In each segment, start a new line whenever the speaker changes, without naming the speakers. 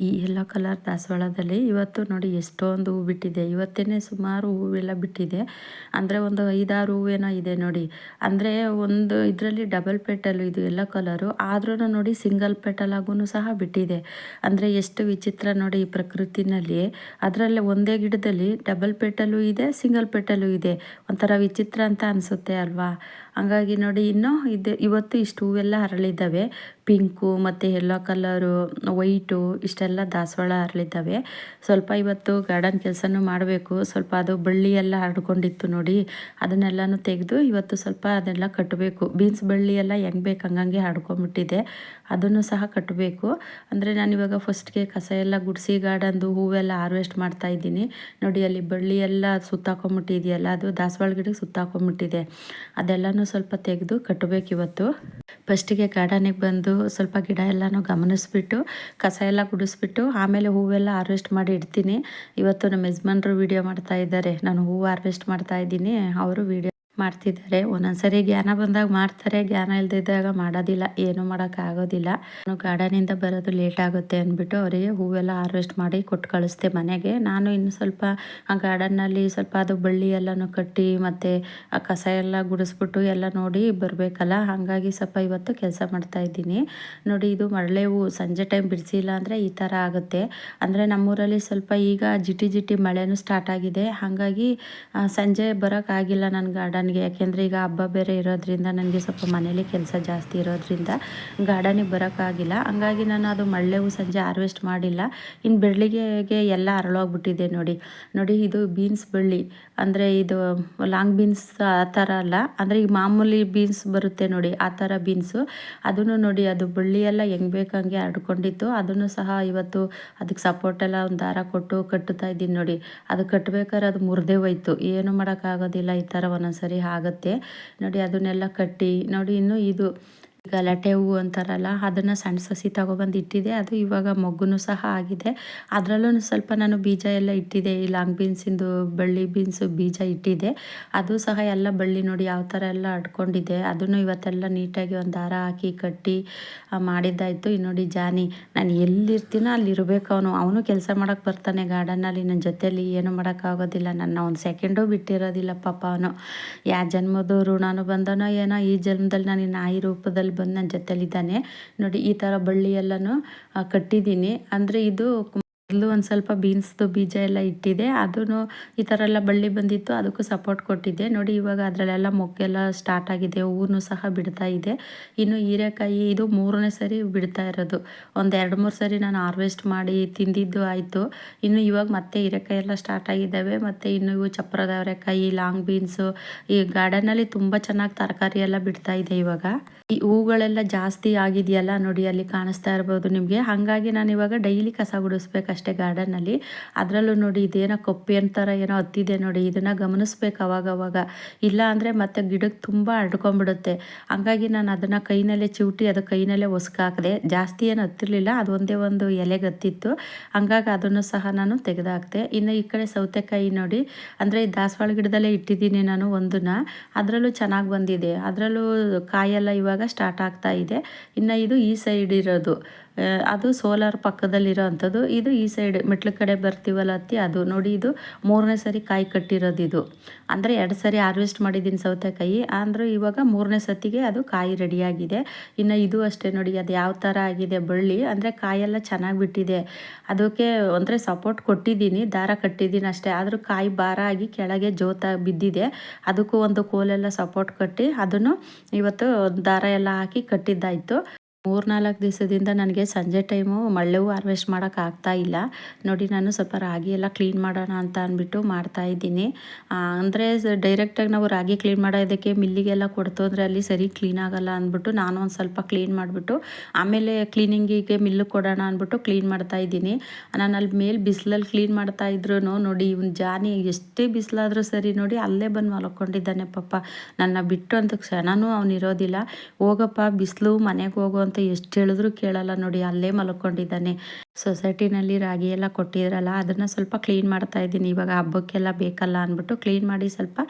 ಈ ಎಲ್ಲ ಕಲರ್ ದಾಸವಾಳದಲ್ಲಿ ಇವತ್ತು ನೋಡಿ ಎಷ್ಟೊಂದು ಹೂ ಬಿಟ್ಟಿದೆ. ಇವತ್ತೇ ಸುಮಾರು ಹೂವೆಲ್ಲ ಬಿಟ್ಟಿದೆ. ಅಂದರೆ ಒಂದು ಐದಾರು ಹೂವೇನೋ ಇದೆ ನೋಡಿ. ಅಂದರೆ ಒಂದು ಇದರಲ್ಲಿ ಡಬಲ್ ಪೆಟಲು ಇದು ಎಲ್ಲ ಕಲರು ಆದ್ರೂ ನೋಡಿ ಸಿಂಗಲ್ ಪೆಟಲಾಗೂ ಸಹ ಬಿಟ್ಟಿದೆ. ಅಂದರೆ ಎಷ್ಟು ವಿಚಿತ್ರ ನೋಡಿ ಈ ಪ್ರಕೃತಿನಲ್ಲಿ. ಅದರಲ್ಲಿ ಒಂದೇ ಗಿಡದಲ್ಲಿ ಡಬಲ್ ಪೆಟಲು ಇದೆ ಸಿಂಗಲ್ ಪೆಟಲು ಇದೆ. ಒಂಥರ ವಿಚಿತ್ರ ಅಂತ ಅನಿಸುತ್ತೆ ಅಲ್ವಾ? ಹಂಗಾಗಿ ನೋಡಿ, ಇನ್ನೂ ಇದೆ, ಇವತ್ತು ಇಷ್ಟು ಹೂವೆಲ್ಲ ಅರಳಿದ್ದಾವೆ. ಪಿಂಕು ಮತ್ತು ಎಲ್ಲೋ ಕಲರು, ವೈಟು, ಇಷ್ಟೆಲ್ಲ ದಾಸವಾಳ ಅರಳಿದ್ದಾವೆ. ಸ್ವಲ್ಪ ಇವತ್ತು ಗಾರ್ಡನ್ ಕೆಲಸನೂ ಮಾಡಬೇಕು. ಸ್ವಲ್ಪ ಅದು ಬಳ್ಳಿ ಎಲ್ಲ ಹರಡ್ಕೊಂಡಿತ್ತು ನೋಡಿ, ಅದನ್ನೆಲ್ಲನೂ ತೆಗೆದು ಇವತ್ತು ಸ್ವಲ್ಪ ಅದೆಲ್ಲ ಕಟ್ಟಬೇಕು. ಬೀನ್ಸ್ ಬಳ್ಳಿ ಎಲ್ಲ ಹೆಂಗೆ ಬೇಕು ಹಂಗಂಗೆ ಹರಡ್ಕೊಂಬಿಟ್ಟಿದೆ. ಅದನ್ನು ಸಹ ಕಟ್ಟಬೇಕು. ಅಂದರೆ ನಾನು ಇವಾಗ ಫಸ್ಟ್ಗೆ ಕಸ ಎಲ್ಲ ಗುಡಿಸಿ ಗಾರ್ಡನ್ದು ಹೂವೆಲ್ಲ ಹಾರ್ವೆಸ್ಟ್ ಮಾಡ್ತಾ ಇದ್ದೀನಿ. ನೋಡಿ, ಅಲ್ಲಿ ಬಳ್ಳಿ ಎಲ್ಲ ಸುತ್ತಾಕೊಂಬಿಟ್ಟಿದೆಯಲ್ಲ, ಅದು ದಾಸವಾಳ ಗಿಡಕ್ಕೆ ಸುತ್ತಾಕೊಂಬಿಟ್ಟಿದೆ. ಅದೆಲ್ಲನೂ ಸ್ವಲ್ಪ ತೆಗೆದು ಕಟ್ಟಬೇಕು ಇವತ್ತು. ಫಸ್ಟಿಗೆ ಗಾರ್ಡನಿಗೆ ಬಂದು ಸ್ವಲ್ಪ ಗಿಡ ಎಲ್ಲನೂ ಗಮನಿಸ್ಬಿಟ್ಟು, ಕಸ ಎಲ್ಲ ಗುಡಿಸ್ಬಿಟ್ಟು, ಆಮೇಲೆ ಹೂವೆಲ್ಲ ಹಾರ್ವೆಸ್ಟ್ ಮಾಡಿ ಇಡ್ತೀನಿ. ಇವತ್ತು ನಮ್ಮ ಯಜಮಾನ್ರು ವೀಡಿಯೋ ಮಾಡ್ತಾ ಇದ್ದಾರೆ. ನಾನು ಹೂವು ಹಾರ್ವೆಸ್ಟ್ ಮಾಡ್ತಾ ಇದ್ದೀನಿ. ಅವರು ವೀಡಿಯೋ ಮಾಡ್ತಿದ್ದಾರೆ. ಒಂದೊಂದ್ಸರಿ ಜ್ಞಾನ ಬಂದಾಗ ಮಾಡ್ತಾರೆ. ಜ್ಞಾನ ಇಲ್ದಿದ್ದಾಗ ಮಾಡೋದಿಲ್ಲ. ಏನು ಮಾಡೋಕ್ಕಾಗೋದಿಲ್ಲ ನಾನು ಗಾರ್ಡನಿಂದ ಬರೋದು ಲೇಟ್ ಆಗುತ್ತೆ ಅಂದ್ಬಿಟ್ಟು ಅವರಿಗೆ ಹೂವೆಲ್ಲ ಹಾರ್ವೆಸ್ಟ್ ಮಾಡಿ ಕೊಟ್ಟು ಕಳಿಸ್ದೆ ಮನೆಗೆ. ನಾನು ಇನ್ನು ಸ್ವಲ್ಪ ಆ ಗಾರ್ಡನ್ನಲ್ಲಿ ಸ್ವಲ್ಪ ಅದು ಬಳ್ಳಿ ಎಲ್ಲನೂ ಕಟ್ಟಿ ಮತ್ತು ಆ ಕಸ ಎಲ್ಲ ಗುಡಿಸ್ಬಿಟ್ಟು ಎಲ್ಲ ನೋಡಿ ಬರಬೇಕಲ್ಲ. ಹಾಗಾಗಿ ಸ್ವಲ್ಪ ಇವತ್ತು ಕೆಲಸ ಮಾಡ್ತಾ ಇದ್ದೀನಿ. ನೋಡಿ ಇದು ಮರಳೆ ಹೂವು ಸಂಜೆ ಟೈಮ್ ಬಿಡಿಸಿಲ್ಲ ಅಂದರೆ ಈ ಥರ ಆಗುತ್ತೆ. ಅಂದರೆ ನಮ್ಮೂರಲ್ಲಿ ಸ್ವಲ್ಪ ಈಗ ಜಿಟಿ ಜಿಟಿ ಮಳೆನೂ ಸ್ಟಾರ್ಟ್ ಆಗಿದೆ. ಹಾಗಾಗಿ ಸಂಜೆ ಬರೋಕ್ಕಾಗಿಲ್ಲ ನನ್ನ ಗಾರ್ಡನ್ ನನಗೆ, ಯಾಕೆಂದರೆ ಈಗ ಹಬ್ಬ ಬೇರೆ ಇರೋದ್ರಿಂದ ನನಗೆ ಸ್ವಲ್ಪ ಮನೇಲಿ ಕೆಲಸ ಜಾಸ್ತಿ ಇರೋದ್ರಿಂದ ಗಾರ್ಡನಿಗೆ ಬರೋಕ್ಕಾಗಿಲ್ಲ. ಹಂಗಾಗಿ ನಾನು ಅದು ಮಳ್ಳೆವು ಸಂಜೆ ಹಾರ್ವೆಸ್ಟ್ ಮಾಡಿಲ್ಲ. ಇನ್ನು ಬೆಳ್ಳಿಗೆಗೆ ಎಲ್ಲ ಅರಳೋಗ್ಬಿಟ್ಟಿದೆ ನೋಡಿ. ನೋಡಿ, ಇದು ಬೀನ್ಸ್ ಬಳ್ಳಿ. ಅಂದರೆ ಇದು ಲಾಂಗ್ ಬೀನ್ಸ್ ಆ ಥರ ಅಲ್ಲ. ಅಂದರೆ ಈ ಮಾಮೂಲಿ ಬೀನ್ಸ್ ಬರುತ್ತೆ ನೋಡಿ, ಆ ಥರ ಬೀನ್ಸು ಅದನ್ನು ನೋಡಿ, ಅದು ಬಳ್ಳಿ ಎಲ್ಲ ಹೆಂಗೆ ಬೇಕಂಗೆ ಹರಡ್ಕೊಂಡಿತ್ತು ಅದನ್ನು ಸಹ ಇವತ್ತು ಅದಕ್ಕೆ ಸಪೋರ್ಟ್ ಎಲ್ಲ ಒಂದು ದಾರ ಕೊಟ್ಟು ಕಟ್ಟುತ್ತಾ ಇದ್ದೀನಿ ನೋಡಿ. ಅದು ಕಟ್ಟಬೇಕಾದ್ರೆ ಅದು ಮುರಿದೇ ಹೋಯ್ತು. ಏನು ಮಾಡೋಕ್ಕಾಗೋದಿಲ್ಲ ಈ ಥರ ಒಂದೊಂದ್ಸರಿ. ಆಗುತ್ತೆ. ನೋಡಿ ಅದನ್ನೆಲ್ಲ ಕಟ್ಟಿ ನೋಡಿ ಇನ್ನು ಇದು ಗಲಾಟೆ ಹೂವು ಅಂತಾರಲ್ಲ, ಅದನ್ನು ಸಣ್ಣ ಸಸಿ ತಗೊಬಂದು ಇಟ್ಟಿದೆ. ಅದು ಇವಾಗ ಮೊಗ್ಗುನು ಸಹ ಆಗಿದೆ. ಅದರಲ್ಲೂ ಸ್ವಲ್ಪ ನಾನು ಬೀಜ ಎಲ್ಲ ಇಟ್ಟಿದೆ. ಈ ಲಾಂಗ್ ಬೀನ್ಸಿಂದು ಬಳ್ಳಿ ಬೀನ್ಸು ಬೀಜ ಇಟ್ಟಿದೆ. ಅದು ಸಹ ಎಲ್ಲ ಬಳ್ಳಿ ನೋಡಿ ಯಾವ ಥರ ಎಲ್ಲ ಅಡ್ಕೊಂಡಿದೆ. ಅದನ್ನು ಇವತ್ತೆಲ್ಲ ನೀಟಾಗಿ ಒಂದು ದಾರ ಹಾಕಿ ಕಟ್ಟಿ ಮಾಡಿದ್ದಾಯಿತು. ಇನ್ನು ನೋಡಿ ಜಾನಿ, ನಾನು ಎಲ್ಲಿರ್ತೀನೋ ಅಲ್ಲಿ ಇರಬೇಕು ಅವನು. ಅವನು ಕೆಲಸ ಮಾಡೋಕ್ಕೆ ಬರ್ತಾನೆ ಗಾರ್ಡನ್ನಲ್ಲಿ. ನನ್ನ ಜೊತೆಯಲ್ಲಿ ಏನು ಮಾಡೋಕ್ಕಾಗೋದಿಲ್ಲ. ನನ್ನ ಒಂದು ಸೆಕೆಂಡು ಬಿಟ್ಟಿರೋದಿಲ್ಲ ಪಾಪ ಅವನು. ಯಾ ಜನ್ಮದ ಋಣನೂ ಬಂದನೋ ಏನೋ ಈ ಜನ್ಮದಲ್ಲಿ ನಾನು ನಾಯಿ ರೂಪದಲ್ಲಿ ಬಂದು ನನ್ನ ಜೊತೆಲಿದ್ದಾನೆ. ನೋಡಿ ಈ ಥರ ಬಳ್ಳಿ ಎಲ್ಲನೂ ಕಟ್ಟಿದ್ದೀನಿ. ಅಂದರೆ ಇದು ಮೊದಲು ಒಂದು ಸ್ವಲ್ಪ ಬೀನ್ಸ್ದು ಬೀಜ ಎಲ್ಲ ಇಟ್ಟಿದೆ ಅದೂ ಈ ಥರ ಎಲ್ಲ ಬಳ್ಳಿ ಬಂದಿತ್ತು, ಅದಕ್ಕೂ ಸಪೋರ್ಟ್ ಕೊಟ್ಟಿದ್ದೆ. ನೋಡಿ ಇವಾಗ ಅದರಲ್ಲೆಲ್ಲ ಮೊಗ್ಗೆಲ್ಲ ಸ್ಟಾರ್ಟ್ ಆಗಿದೆ ಹೂವು ಸಹ ಬಿಡ್ತಾ ಇದೆ. ಇನ್ನು ಹೀರೆಕಾಯಿ ಇದು ಮೂರನೇ ಸರಿ ಬಿಡ್ತಾ ಇರೋದು. ಒಂದು ಎರಡು ಮೂರು ಸರಿ ನಾನು ಹಾರ್ವೆಸ್ಟ್ ಮಾಡಿ ತಿಂದಿದ್ದು ಆಯಿತು. ಇನ್ನು ಇವಾಗ ಮತ್ತೆ ಹೀರೆಕಾಯಿ ಎಲ್ಲ ಸ್ಟಾರ್ಟ್ ಆಗಿದ್ದಾವೆ. ಮತ್ತು ಇನ್ನು ಇವು ಚಪ್ರದ ಅವರೆಕಾಯಿ ಲಾಂಗ್ ಬೀನ್ಸು ಈ ಗಾರ್ಡನಲ್ಲಿ ತುಂಬ ಚೆನ್ನಾಗಿ ತರಕಾರಿ ಎಲ್ಲ ಬಿಡ್ತಾ ಇದೆ ಇವಾಗ. ಈ ಹೂಗಳೆಲ್ಲ ಜಾಸ್ತಿ ಆಗಿದೆಯಲ್ಲ, ನೋಡಿ ಅಲ್ಲಿ ಕಾಣಿಸ್ತಾ ಇರ್ಬೋದು ನಿಮಗೆ. ಹಾಗಾಗಿ ನಾನು ಇವಾಗ ಡೈಲಿ ಕಸ ಗುಡಿಸ್ಬೇಕಷ್ಟೇ ಗಾರ್ಡನಲ್ಲಿ ಅದರಲ್ಲೂ ನೋಡಿ ಇದೇನೋ ಕಪ್ಪಿ ಅಂತಾರ ಏನೋ ಹತ್ತಿದೆ ನೋಡಿ, ಇದನ್ನು ಗಮನಿಸ್ಬೇಕು ಅವಾಗವಾಗ. ಇಲ್ಲ ಅಂದರೆ ಮತ್ತೆ ಗಿಡಕ್ಕೆ ತುಂಬ ಅಡ್ಕೊಂಡ್ಬಿಡುತ್ತೆ. ಹಂಗಾಗಿ ನಾನು ಅದನ್ನು ಕೈನಲ್ಲೇ ಚಿವುಟಿ ಅದು ಕೈನಲ್ಲೇ ಹೊಸ್ಕಾಕಿದೆ ಜಾಸ್ತಿ ಏನು ಹತ್ತಿರಲಿಲ್ಲ, ಅದು ಒಂದೇ ಒಂದು ಎಲೆಗೆ ಹತ್ತಿತ್ತು ಹಂಗಾಗಿ ಅದನ್ನು ಸಹ ನಾನು ತೆಗೆದಾಕ್ದೆ. ಇನ್ನು ಈ ಕಡೆ ಸೌತೆಕಾಯಿ ನೋಡಿ, ಅಂದರೆ ಈ ದಾಸವಾಳ ಗಿಡದಲ್ಲೇ ಇಟ್ಟಿದ್ದೀನಿ ನಾನು ಒಂದನ್ನ. ಅದರಲ್ಲೂ ಚೆನ್ನಾಗಿ ಬಂದಿದೆ. ಅದರಲ್ಲೂ ಕಾಯೆಲ್ಲ ಇವಾಗ ಸ್ಟಾರ್ಟ್ ಆಗ್ತಾ ಇದೆ. ಇನ್ನು ಇದು ಈ ಸೈಡ್ ಇರೋದು. ಅದು ಸೋಲಾರ್ ಪಕ್ಕದಲ್ಲಿರೋ ಅಂಥದ್ದು. ಇದು ಈ ಸೈಡ್ ಮೆಟ್ಲು ಕಡೆ ಬರ್ತೀವಲ್ಲ ಅತ್ತಿ, ಅದು ನೋಡಿ ಇದು ಮೂರನೇ ಸರಿ ಕಾಯಿ ಕಟ್ಟಿರೋದು ಇದು. ಅಂದರೆ ಎರಡು ಸರಿ ಹಾರ್ವೆಸ್ಟ್ ಮಾಡಿದ್ದೀನಿ ಸೌತೆಕಾಯಿ ಅಂದರೆ ಇವಾಗ ಮೂರನೇ ಸತಿಗೆ ಅದು ಕಾಯಿ ರೆಡಿಯಾಗಿದೆ. ಇನ್ನು ಇದು ಅಷ್ಟೇ ನೋಡಿ, ಅದು ಯಾವ ಥರ ಆಗಿದೆ ಬಳ್ಳಿ. ಅಂದರೆ ಕಾಯೆಲ್ಲ ಚೆನ್ನಾಗಿ ಬಿಟ್ಟಿದೆ. ಅದಕ್ಕೆ ಅಂದರೆ ಸಪೋರ್ಟ್ ಕೊಟ್ಟಿದ್ದೀನಿ, ದಾರ ಕಟ್ಟಿದ್ದೀನಿ ಅಷ್ಟೇ. ಆದರೂ ಕಾಯಿ ಭಾರ ಆಗಿ ಕೆಳಗೆ ಜೋತ ಬಿದ್ದಿದೆ. ಅದಕ್ಕೂ ಒಂದು ಕೋಲೆಲ್ಲ ಸಪೋರ್ಟ್ ಕಟ್ಟಿ, ಅದನ್ನು ಇವತ್ತು ದಾರ ಎಲ್ಲ ಹಾಕಿ ಕಟ್ಟಿದ್ದಾಯಿತು. ಮೂರ್ನಾಲ್ಕು ದಿವಸದಿಂದ ನನಗೆ ಸಂಜೆ ಟೈಮು ಮಳ್ಳೆವು ಹಾರ್ವೆಸ್ಟ್ ಮಾಡೋಕ್ಕಾಗ್ತಾ ಇಲ್ಲ. ನೋಡಿ, ನಾನು ಸ್ವಲ್ಪ ರಾಗಿ ಎಲ್ಲ ಕ್ಲೀನ್ ಮಾಡೋಣ ಅಂತ ಅಂದ್ಬಿಟ್ಟು ಮಾಡ್ತಾ ಇದ್ದೀನಿ. ಅಂದರೆ ಡೈರೆಕ್ಟಾಗಿ ನಾವು ರಾಗಿ ಕ್ಲೀನ್ ಮಾಡೋದಕ್ಕೆ ಮಿಲ್ಲಿಗೆಲ್ಲ ಕೊಡ್ತು ಅಂದರೆ ಅಲ್ಲಿ ಸರಿ ಕ್ಲೀನ್ ಆಗೋಲ್ಲ ಅಂದ್ಬಿಟ್ಟು ನಾನು ಒಂದು ಸ್ವಲ್ಪ ಕ್ಲೀನ್ ಮಾಡಿಬಿಟ್ಟು ಆಮೇಲೆ ಕ್ಲೀನಿಂಗಿಗೆ ಮಿಲ್ಲು ಕೊಡೋಣ ಅಂದ್ಬಿಟ್ಟು ಕ್ಲೀನ್ ಮಾಡ್ತಾ ಇದ್ದೀನಿ. ನಾನು ಅಲ್ಲಿ ಮೇಲೆ ಬಿಸಿಲಲ್ಲಿ ಕ್ಲೀನ್ ಮಾಡ್ತಾ ಇದ್ರು ನೋಡಿ, ಇವ್ನು ಜಾನಿ ಎಷ್ಟೇ ಬಿಸಿಲಾದರೂ ಸರಿ ನೋಡಿ ಅಲ್ಲೇ ಬಂದು ಮಲ್ಕೊಂಡಿದ್ದಾನೆ ಪಾಪ. ನನ್ನ ಬಿಟ್ಟು ಅಂತ ಕ್ಷಣನೂ ಅವನಿರೋದಿಲ್ಲ ಹೋಗಪ್ಪ, ಬಿಸಿಲು ಮನೆಗೆ ಹೋಗೋ ಅಂತ ಎಷ್ಟು ಹೇಳಿದ್ರು ಕೇಳಲ್ಲ ನೋಡಿ, ಅಲ್ಲೇ ಮಲ್ಕೊಂಡಿದ್ದಾನೆ. ಸೊಸೈಟಿನಲ್ಲಿ ರಾಗಿ ಎಲ್ಲ ಕೊಟ್ಟಿದ್ರಲ್ಲ, ಅದನ್ನು ಸ್ವಲ್ಪ ಕ್ಲೀನ್ ಮಾಡ್ತಾ ಇದ್ದೀನಿ. ಇವಾಗ ಹಬ್ಬಕ್ಕೆಲ್ಲ ಬೇಕಲ್ಲ ಅಂದ್ಬಿಟ್ಟು ಕ್ಲೀನ್ ಮಾಡಿ ಸ್ವಲ್ಪ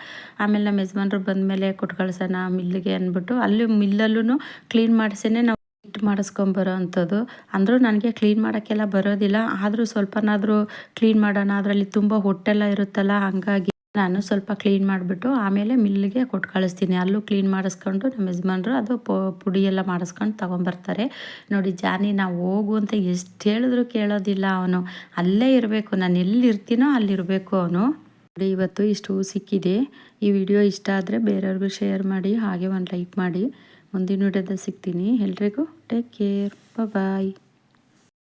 ಆಮೇಲೆ ನಮ್ಮ ಯಜಮಾನ್ರು ಬಂದಮೇಲೆ ಕೊಟ್ಟು ಕಳ್ಸೋಣ ಮಿಲ್ಲಿಗೆ ಅಂದ್ಬಿಟ್ಟು, ಅಲ್ಲಿ ಮಿಲ್ಲಲ್ಲೂ ಕ್ಲೀನ್ ಮಾಡಿಸೇನೆ ನಾವು ಹಿಟ್ಟು ಮಾಡಿಸ್ಕೊಂಬರೋ ಅಂಥದ್ದು. ಅಂದರೂ ನನಗೆ ಕ್ಲೀನ್ ಮಾಡೋಕ್ಕೆಲ್ಲ ಬರೋದಿಲ್ಲ, ಆದರೂ ಸ್ವಲ್ಪನಾದರೂ ಕ್ಲೀನ್ ಮಾಡೋಣ. ಅದರಲ್ಲಿ ತುಂಬ ಹೊಟ್ಟೆಲ್ಲ ಇರುತ್ತಲ್ಲ, ಹಾಗಾಗಿ ನಾನು ಸ್ವಲ್ಪ ಕ್ಲೀನ್ ಮಾಡಿಬಿಟ್ಟು ಆಮೇಲೆ ಮಿಲ್ಲಿಗೆ ಕೊಟ್ಟು ಕಳಿಸ್ತೀನಿ. ಅಲ್ಲೂ ಕ್ಲೀನ್ ಮಾಡಿಸ್ಕೊಂಡು ನಮ್ಮ ಯಜಮಾನ್ರು ಅದು ಪುಡಿ ಎಲ್ಲ ಮಾಡಿಸ್ಕೊಂಡು ತೊಗೊಂಬರ್ತಾರೆ. ನೋಡಿ ಜಾನಿ, ನಾವು ಹೋಗು ಅಂತ ಎಷ್ಟು ಹೇಳಿದ್ರು ಕೇಳೋದಿಲ್ಲ ಅವನು. ಅಲ್ಲೇ ಇರಬೇಕು. ನಾನು ಎಲ್ಲಿರ್ತೀನೋ ಅಲ್ಲಿರಬೇಕು ಅವನು. ನೋಡಿ, ಇವತ್ತು ಇಷ್ಟು ಸಿಕ್ಕಿದೆ. ಈ ವಿಡಿಯೋ ಇಷ್ಟ ಆದರೆ ಬೇರೆಯವ್ರಿಗೂ ಶೇರ್ ಮಾಡಿ, ಹಾಗೆ ಒಂದು ಲೈಕ್ ಮಾಡಿ. ಮುಂದಿನ ವಿಡಿಯೋದಲ್ಲಿ ಸಿಗ್ತೀನಿ. ಎಲ್ರಿಗೂ ಟೇಕ್ ಕೇರ್ ಬಾಯ್